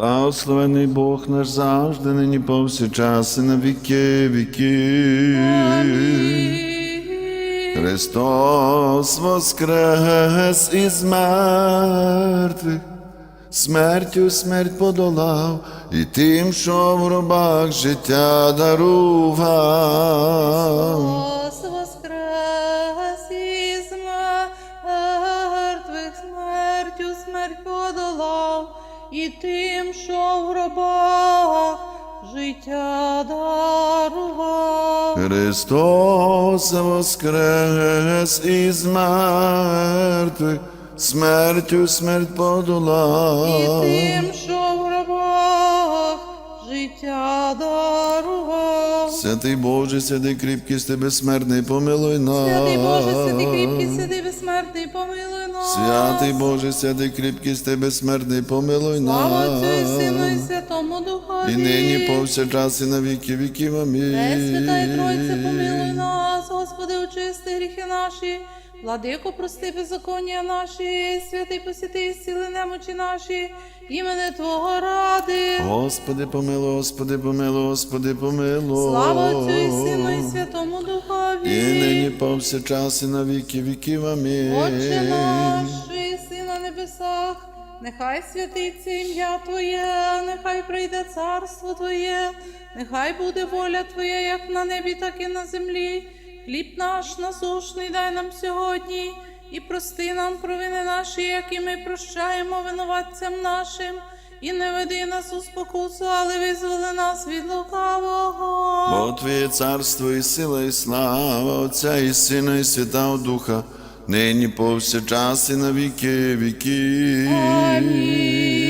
Благословений Бог наш завжди, нині повсякчас і на віки віки. Христос воскрес із мертвих, смертю смерть подолав, і тим, що в гробах життя дарував. І тим, що в гробах життя дарував. Христос воскрес із мертвих, смертю смерть І тим, що в гробах життя дарував. Святий Боже, святий кріпкий, з тебе смертний, помилуй нас. Святий Боже, святий кріпкий, святий безсмертний, помилуй. Святий Боже, святий кріпкий, з тебе смертний, помилуй нас. Сину і Святому Духові. І нині повсякчас і на віки віків. Амінь. Пресвята і Тройце, помилуй нас, Господи, очисти гріхи наші, владико, прости беззаконня наші, святий посіти, зціли немочі наші, імени Твого ради. Господи, помилуй, Господи, помилуй, Господи, помилуй. Слава Отцю і Сину і Святому Духові. І нині повсякчас і на віки віків. Амінь. Отче наш, що єси на небесах, нехай святиться ім'я Твоє, нехай прийде царство Твоє, нехай буде воля Твоя, як на небі, так і на землі. Хліб наш насушний дай нам сьогодні, і прости нам провини наші, як і ми прощаємо винуватцям нашим. І не веди нас у спокусу, але визволи нас від лукавого. Бо Твоє царство і сила, і слава Отця і Сина, і Святого Духа, нині повсякчас і на віки віків. Амінь.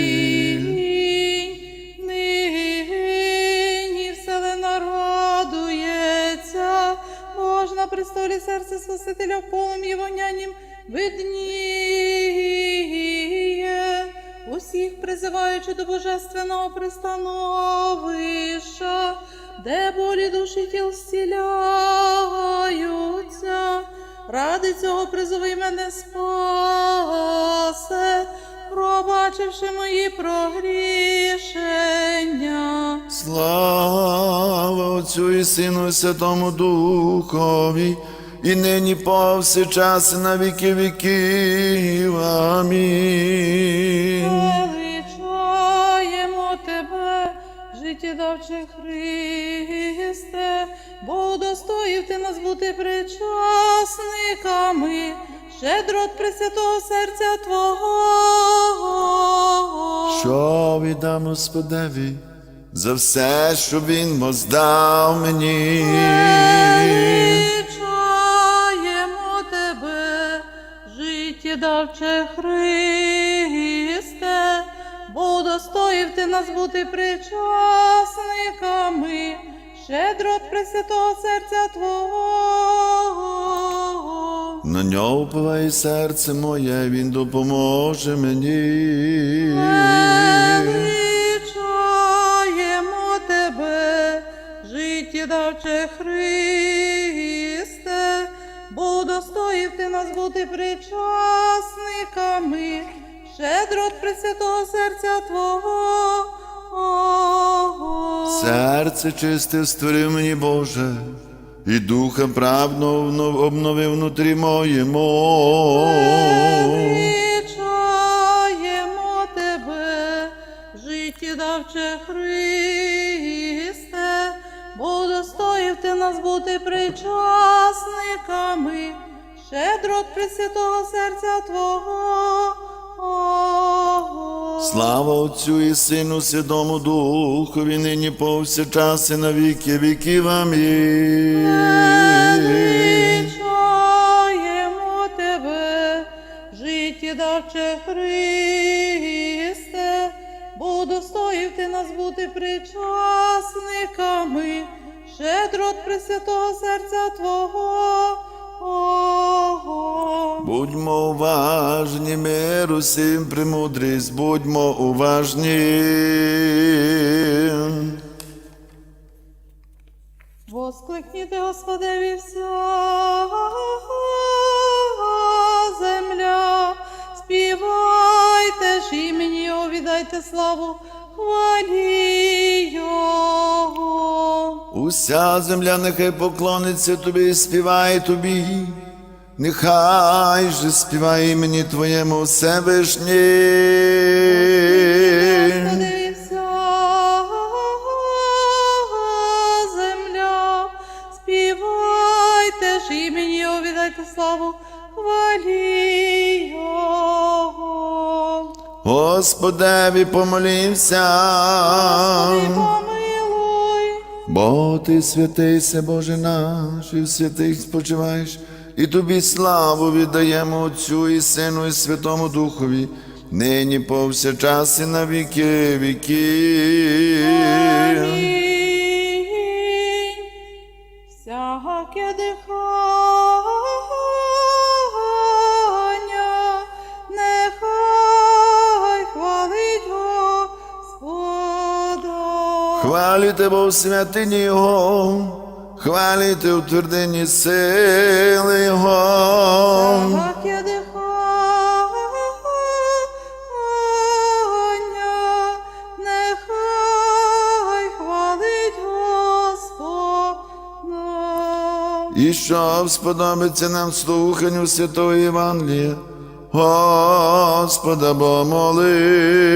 Спасителя в полум'ї вонянім видніє. Усіх призиваючи до божественного пристановища, де болі душі тіл зціляються. Ради цього призови мене спасе, пробачивши мої прогрішення. Слава Отцю і Сину, Святому Духові, і нині повсякчас і на віки віків. Амінь. Величаємо тебе, життєдавче Христе, бо удостоїв ти нас бути причасниками, щедрот Пресвятого серця Твого. Що віддам Господеві за все, що Він воздав мені. Життєдавче Христе, бо удостоїв ти нас бути причасниками, щедрот Пресвятого серця Твого. На нього впливає серце моє, Він допоможе мені. Величаємо тебе, життєдавче Христе, удостоїв нас бути причасниками, щедрот Пресвятого серця Твого. Серце чисте створив мені, Боже, і духа правдно обнов- обновив внутрі моєму. Величаємо тебе, життєдавче Христе, бо достоїв ти нас бути причасниками, щедрот Пресвятого серця Твого. Слава Отцю і Сину, Святому Духові, нині повсякчас і на віки віків. Амінь. Величаємо тебе, життєдавче Христе, бо достоїв ти нас бути причасниками, щедрот Пресвятого серця Твого. Будьмо уважні, мир усім премудрість, будьмо уважні. Воскликніте, Господеві, вся земля, співайте ж імені, віддайте славу, хвалі Його. Уся земля нехай поклониться тобі і співає тобі. Нехай же співає імені Твоєму Всевишній. Славу, Його. Господеві помолімся. Господи, помилуй. Бо ти святийся, Боже наш, і в святих спочиваєш, і тобі славу віддаємо Отцю і Сину, і Святому Духові, нині повсякчас і на віки віків. Амінь. Всяке дихання, Хваліте Бо в святині Його, хваліте у твердині сили Його. І щоб сподобиться нам слуханню Святого Євангелія, Господа бо молив.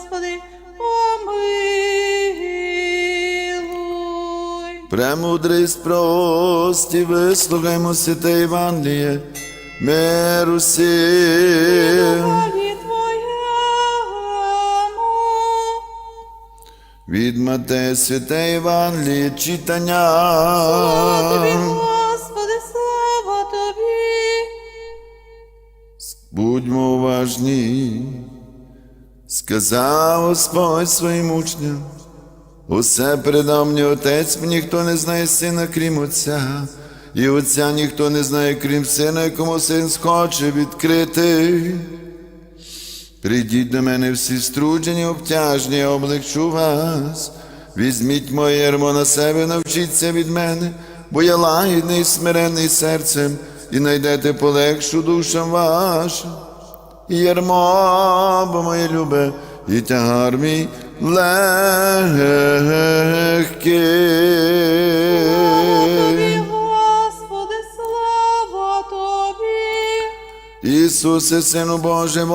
Господи, помилуй. Премудрість прості, вислухаймо святе Євангеліє, мир усім. Від Матея святе Євангеліє читання. Слава Тобі, Господи, слава Тобі. Будьмо уважні, сказав Господь своїм учням. Усе передав мені Отець, ніхто не знає сина, крім Отця, і Отця ніхто не знає, крім сина, якому син схоче відкрити. Прийдіть до мене всі струджені, обтяжні, я облегчу вас. Візьміть моє ярмо на себе, навчіться від мене, бо я лагідний, смиренний серцем, і найдете полегшу душам вашим. І ярмо, бо моє любе, і тягар мій легкий. Господи, слава Тобі. Ісусе, Сину Боже,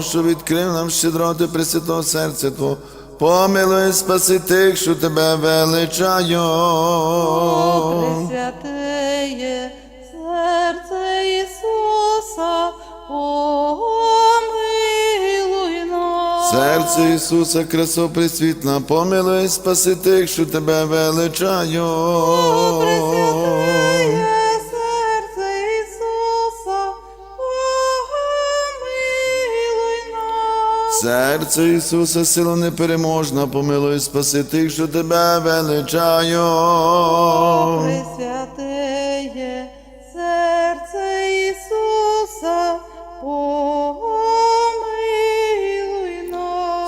що відкрив нам щедроти Пресвятого серця Твого, помилуй, спаси тих, що Тебе величаю. Серце Ісуса, красо присвітла, помилуй, спаси тих, що Тебе величаю. Пресвятеє серце Ісуса, помилуй нас. Серце Ісуса, сила непереможна, помилуй, спаси тих, що Тебе величаю.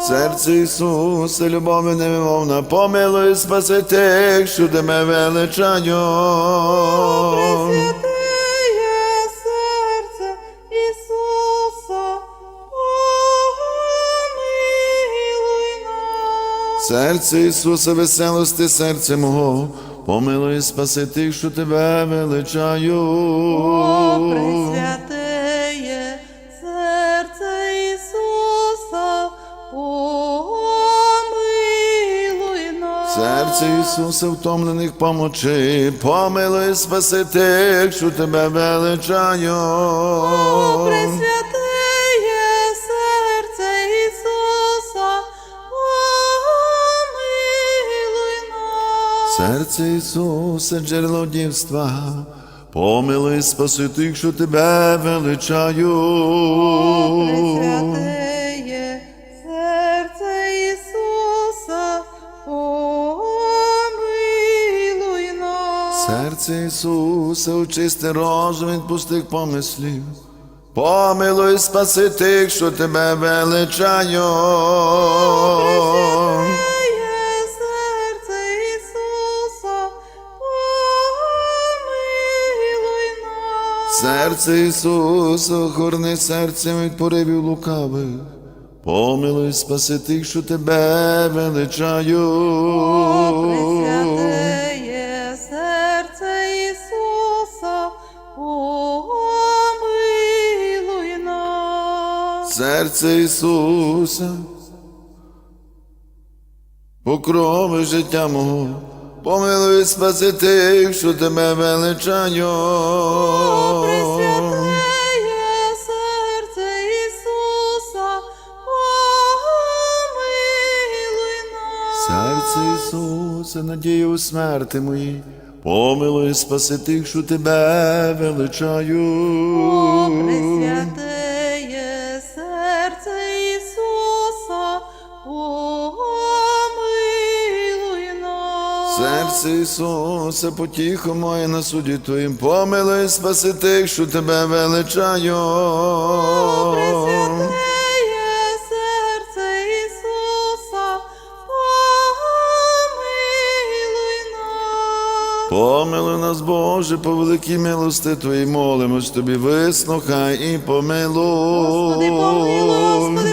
Серце Ісуса, любові невимовна, помилуй, спаси тих, що тебе величаю. Пресвятеє серце Ісуса, помилуй нас. Серце Ісуса, веселости, серце мого, помилуй, спаси тих, що тебе величаю. О, Серце Ісуса, втомлених помочи, помилуй, спаси тих, що тебе величаю. О, серце Ісуса, помилуй нас. Серце Ісуса, джерело дівства, помилуй, спаси тих, що тебе величаю. Ісуса, очисти розум від пустих помислів. Помилуй, спаси тих, що тебе величаю. Серце Ісуса, помилуй Серце Ісуса, охорони серцем від поривів лукавих. Помилуй, спаси тих, що тебе величають. Серце Ісуса, покрови життя мого, помилуй, спаси тих, що тебе величають. Пресвятеє серце Ісуса, помилуй нас. Серце Ісуса, надія у смерти моїй, помилуй, спаси тих, що тебе величають. Пресвятеє Серце Ісуса, потіхо моє на суді Твоїм, помилуй, спаси тих, що тебе. Пресвятеє серце Ісуса, помилуй нас. Помилуй нас, Боже, по великій милости Твоїй, молимось Тобі, вислухай і помилуй. Господи, помилуй, Господи,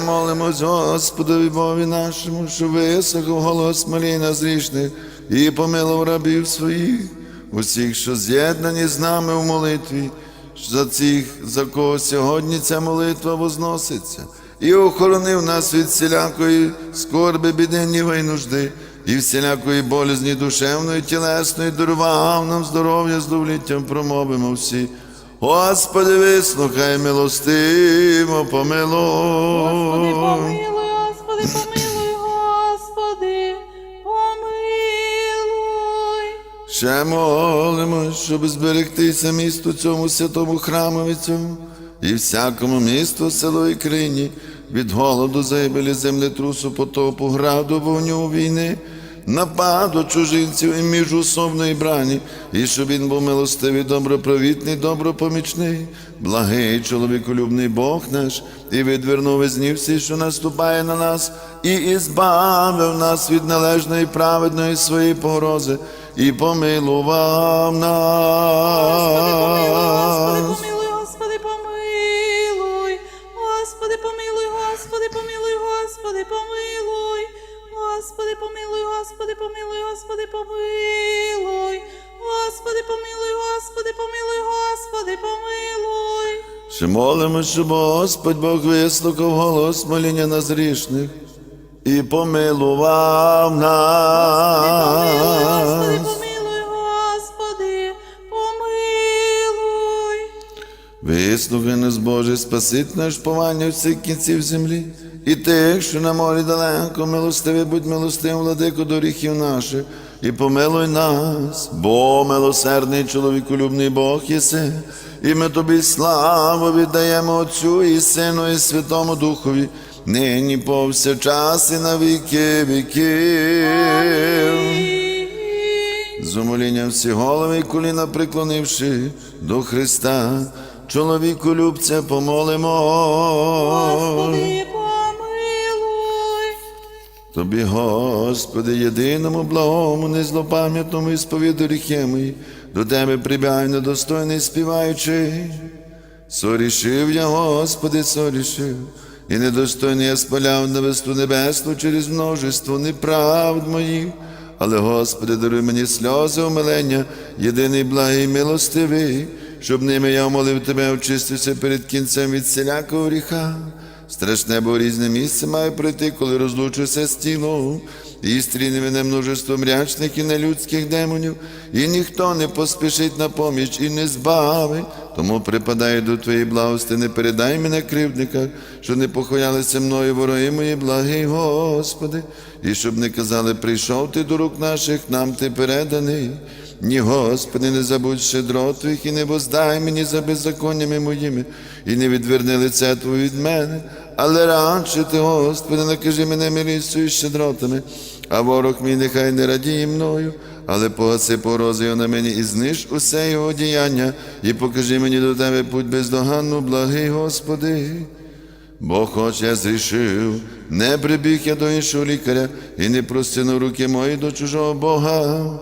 Молимось, Господові Бові нашому, що вислухав голос моління зрішних і помилував рабів своїх, усіх, що з'єднані з нами в молитві, за цих, за кого сьогодні ця молитва возноситься, і охоронив нас від всілякої скорби, біди, гніва й нужди, і всілякої болізні душевної, тілесної, дарував нам здоров'я з промовимо всі. Господи, вислухай милостиво, помилуй. Господи, помилуй, Господи, помилуй, Господи, помилуй. Ще молимо, щоб зберегтися місту цьому святому храмові цьому і всякому місту, село і країні від голоду, загибелі, землетрусу, потопу, граду, вогню війни, нападу чужинців і міжусобної брані, і щоб він був милостивий, добропровітний, добропомічний, благий, чоловіколюбний Бог наш, і відвернув із всі, що наступає на нас, і ізбавив нас від належної праведної своєї погрози, і помилував нас. Господи, помилуй. Господи, помилуй, Господи, помилуй, Господи, помилуй. Ще молимо, щоб Господь Бог вислухав голос моління нас грішних і помилував Помилуй, нас. Господи, помилуй, Господи, помилуй. Вислухай нас, Боже, спасить наш повання всіх кінців землі, і тих, що на морі далеко, милостивий, будь милостивим, владико до гріхів наших, і помилуй нас, бо милосердний чоловіколюбний Бог єси, і ми тобі славу віддаємо Отцю і Сину, і Святому Духові, нині повсякчас і на віки віків. З умолінням всі голови і коліна приклонивши до Христа, чоловіку любця помолимо. Господи. Тобі, Господи, єдиному благому, незлопам'ятному і сповіду гріхи мої, до Тебе прибігаю недостойний співаючи. Сорішив я, Господи, сорішив, і недостойний я спаляв на весту небесну через множество неправд моїх. Але, Господи, даруй мені сльози умилення, єдиний благий милостивий, щоб ними я умолив Тебе, очистився перед кінцем від всілякого гріха. Страшне бо різне місце маю пройти, коли розлучуся з тілом, і стріне мене множество мрячних і нелюдських демонів, і ніхто не поспішить на поміч і не збавить. Тому припадаю до Твоєї благости, не передай мене кривдниках, що не похвалялися мною вороги мої, благий Господи, і щоб не казали, прийшов ти до рук наших, нам ти переданий. Ні, Господи, не забудь щедро Твоїх і не воздай мені за беззаконнями моїми, і не відверни лице Твоє від мене, але радше ти, Господи, накажи мене милістю і щедротами, а ворог мій нехай не радіє мною, але погаси порози його на мені і зниж усе його діяння, і покажи мені до Тебе путь бездоганну, благий Господи. Бо хоч я зрішив, не прибіг я до іншого лікаря і не простягнув руки мої до чужого Бога.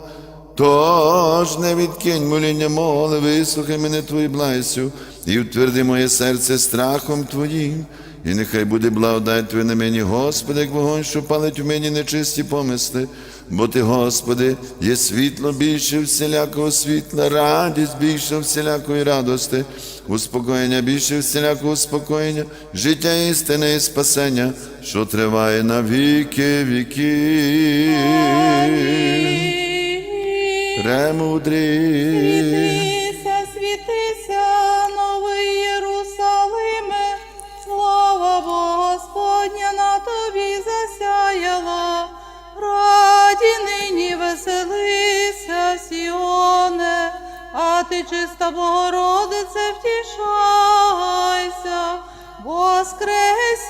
Тож не відкинь моління моли, вислухай мене Твою благістю, і утверди моє серце страхом Твоїм. І нехай буде благодать Твоя на мені, Господи, як вогонь, що палить в мені нечисті помисли. Бо Ти, Господи, є світло більше всілякого світла, радість більше всілякої радости, успокоєння більше всілякого успокоєння, життя істини і спасення, що триває на віки віків. Премудрий. Світися, світися, новий Єрусалиме, слава Господня на тобі засяяла, раді нині веселися, Сіоне, а ти, чиста Богородице, втішайся, воскресінням